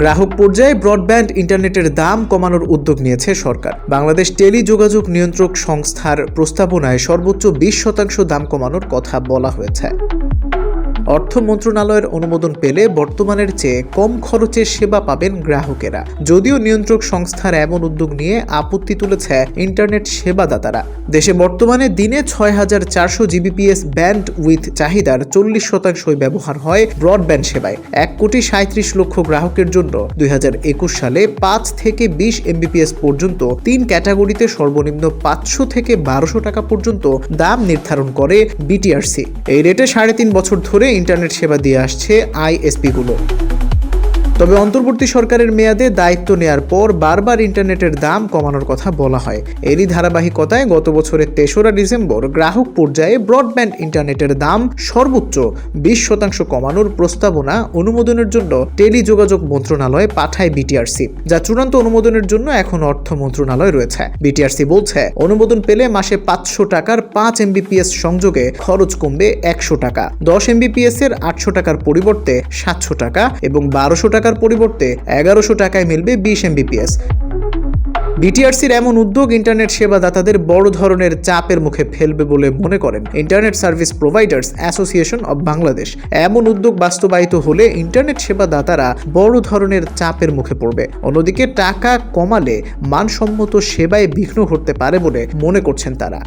গ্রাহক পর্যায়ে ব্রডব্যান্ড ইন্টারনেটের দাম কমানোর উদ্যোগ নিয়েছে সরকার। বাংলাদেশ টেলিযোগাযোগ নিয়ন্ত্রক সংস্থার প্রস্তাবনায় সর্বোচ্চ বিশ শতাংশ দাম কমানোর কথা বলা হয়েছে। অর্থ মন্ত্রণালয়ের অনুমোদন পেলে বর্তমানের চেয়ে কম খরচে সেবা পাবেন গ্রাহকেরা। যদিও নিয়ন্ত্রক সংস্থার এমন উদ্যোগ নিয়ে আপত্তি তুলেছে ইন্টারনেট সেবাদাতারা। দেশে বর্তমানে দিনে ছয় হাজার চারশো জিবিপিএস ব্যান্ড উইথ চাহিদার চল্লিশ শতাংশই ব্যবহার হয় ব্রডব্যান্ড সেবায়। এক কোটি সাঁত্রিশ লক্ষ গ্রাহকের জন্য দুই হাজার একুশ সালে পাঁচ থেকে বিশ এমবিপিএস পর্যন্ত তিন ক্যাটাগরিতে সর্বনিম্ন পাঁচশো থেকে বারোশো টাকা পর্যন্ত দাম নির্ধারণ করে বিটিআরসি। এই রেটে সাড়ে তিন বছর ধরে ইন্টারনেট সেবা দিয়ে আসছে আইএসপিগুলো তবে অন্তর্বর্তী সরকারের মেয়াদে দায়িত্ব নেয়ার পর বারবার ইন্টারনেটের দাম কমানোর কথা বলা হয়। এরই ধারাবাহিকতায় গত বছরের তেসরা ডিসেম্বর গ্রাহক পর্যায়ে ব্রডব্যান্ড ইন্টারনেটের দাম সর্বোচ্চ বিশ শতাংশ কমানোর প্রস্তাবনা অনুমোদনের জন্য টেলিযোগাযোগ মন্ত্রণালয়ে পাঠায় বিটিআরসি, যা চূড়ান্ত অনুমোদনের জন্য এখন অর্থ মন্ত্রণালয় রয়েছে। বিটিআরসি বলছে, অনুমোদন পেলে মাসে পাঁচশো টাকার পাঁচ এমবিপিএস সংযোগে খরচ কমবে একশো টাকা, দশ এমবিপিএস এর আটশো টাকার পরিবর্তে সাতশো টাকা এবং বারোশো টাকার পরিবর্তে এগারোশো টাকায় মিলবে বিশ এমবিপিএস বিটিআরসির এমন উদ্যোগ ইন্টারনেট সেবাদাতাদের বড় ধরনের চাপের মুখে ফেলবে বলে মনে করেন internet service providers association of Bangladesh. এমন উদ্যোগ বাস্তবায়িত হলে ইন্টারনেট সেবাদাতারা বড় ধরনের চাপের মুখে পড়বে। অন্যদিকে টাকা কমালে মানসম্মত সেবায় বিঘ্ন ঘটতে পারে বলে মনে করছেন তারা।